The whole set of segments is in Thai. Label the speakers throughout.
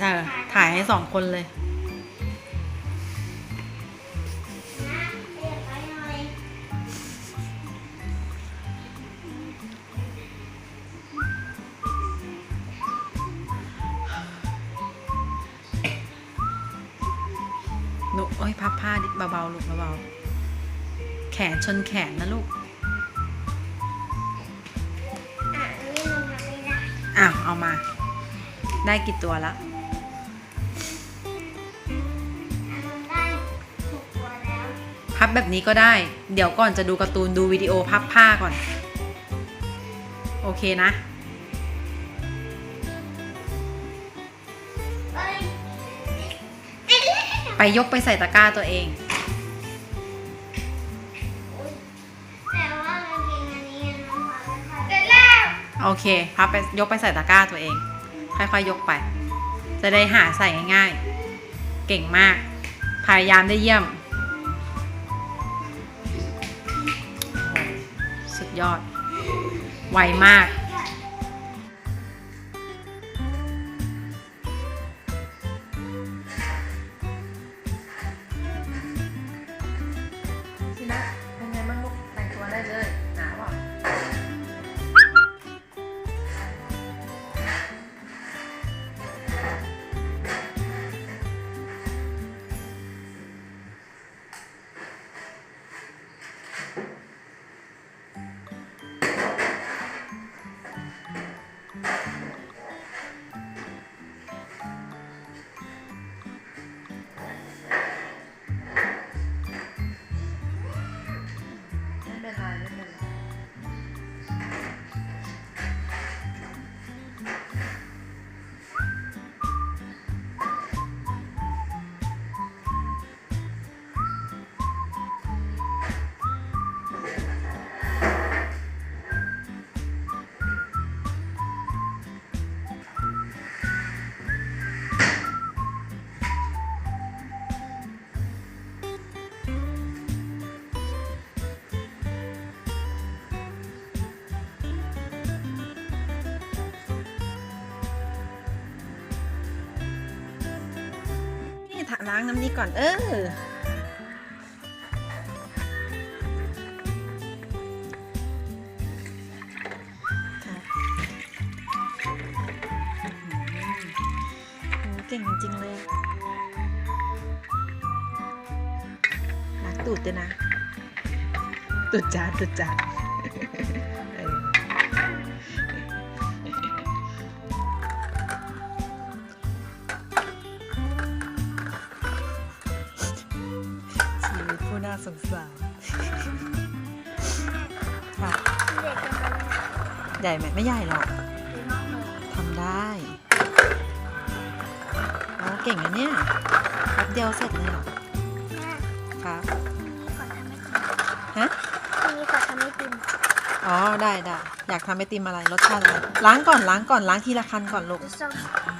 Speaker 1: เออถ่ายให้สองคนเลย
Speaker 2: นะเรียกไปหน่อย
Speaker 1: หนูโอ้ยพับผ้าดิเบาๆ ลูกเบาๆ แขนชนแขนนะลูก
Speaker 2: อะอันนี้มันทำไม่ได้
Speaker 1: อ้าวเอามา ได้กี่ตัวแล้ว
Speaker 2: อะ แบ
Speaker 1: บนี้ก็ได้ เดี๋ยวก่อนจะดูการ์ตูนดูวิดีโอพับผ้าก่อน โอเคนะ ไปยกไปใส่ตะกร้าตัวเอง
Speaker 2: แต่ว่ากางเกงอันนี้น้องหมาค่อยเสร็จแล้ว
Speaker 1: โอเค พับไปยกไปใส่ตะกร้าตัวเอง ค่อยๆยกไป จะได้หาใส่ง่ายๆ เก่งมาก พยายามได้เยี่ยม ยอด ไวมาก ล้างน้ำนี้ก่อน เออครับโหเก่งจริงเลยล้างตูดด้วยนะตูดจานตูดจา สงสารค่ะ
Speaker 2: เด็กกันมาเลย
Speaker 1: ใหญ่ไหมไม่ใหญ่หรอก
Speaker 2: หรือน้องหนู
Speaker 1: ทำได้โอ้เก่งนะเนี่ยแป๊บเดียวเสร็จเลยเหรอ
Speaker 2: แม่
Speaker 1: ครับ
Speaker 2: ขอทำให้กิน
Speaker 1: ฮะ
Speaker 2: ทีนี้ขอทำให้กิน
Speaker 1: อ๋อได้ได้อยากทำไอติมอะไรรสชาติอะไรล้างก่อนล้างก่อนล้างทีละคันก่อนลูก
Speaker 2: ส้ม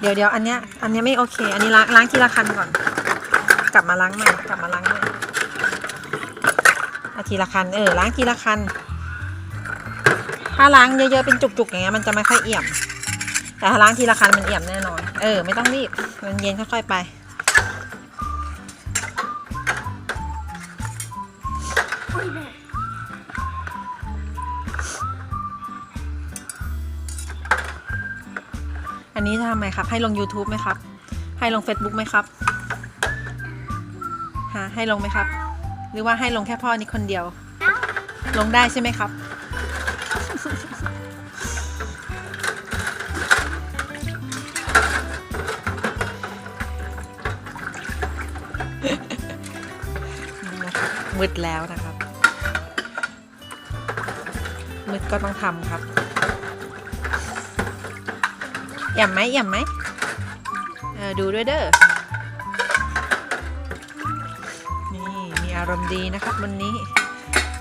Speaker 1: เดี๋ยวเดี๋ยวอันเนี้ยอันเนี้ยไม่โอเค อันนี้ล้างล้างทีละคันก่อน กลับมาล้างใหม่กลับมาล้างใหม่ เอาทีละคันเออล้างทีละคัน ถ้าล้างเยอะๆเป็นจุกๆอย่างเงี้ยมันจะไม่ค่อยเอี่ยม แต่ถ้าล้างทีละคันมันเอี่ยมแน่นอน เออไม่ต้องรีบมันเย็นค่อยๆไป
Speaker 2: อั
Speaker 1: นนี้จะทำไมครับ ให้ลง YouTube ไหมครับ ให้ลง Facebook ไหมครับ ฮะ ให้ลงไหมครับ หรือว่าให้ลงแค่พ่อนี่คนเดียว ลงได้ใช่ไหมครับ มืดแล้วนะครับ มืดก็ต้องทำครับแย่มไหมแย่มไหม ดูด้วยเด้อารมณ์ดีนะครับ วันนี้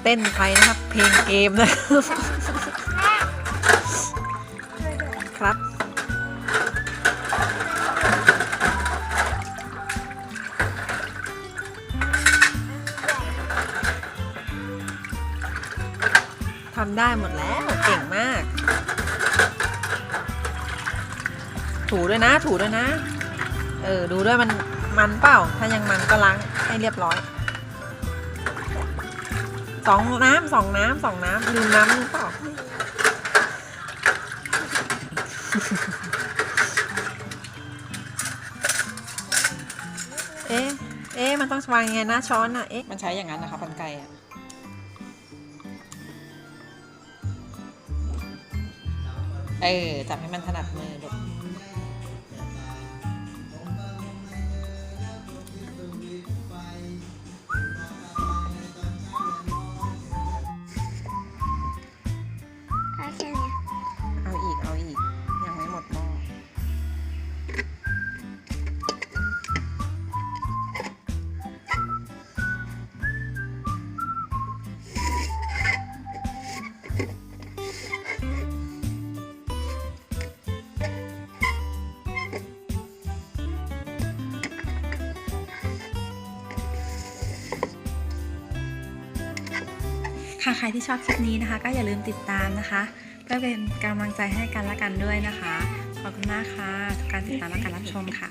Speaker 1: เต้นไปนะครับ เพลงเกมนะครับครับทำได้หมดแล้วเก่งมาก ถูด้วยนะ ถูด้วยนะ เออ ดูด้วยมันมันเปล่า ถ้ายังมันก็ล้างให้เรียบร้อย สองน้ำสองน้ำสองน้ำลืมน้ำหรือเปล่าเอ๊ะ เอ๊ะ มันต้องวางยังไงหน้าช้อนอะ เอ๊ะ มันใช้อย่างนั้นนะคะพันไก่อะ เออ จับให้มันถนัดมือลูก
Speaker 2: ถ้ ค่ะ
Speaker 3: ใครที่ชอบคลิปนี้นะคะ ก็อย่าลืมติดตามนะคะ เพื่อเป็นกำลังใจให้กันและกันด้วยนะคะ ขอบคุณมากค่ะทุกการติดตามและการรับชมค่ะ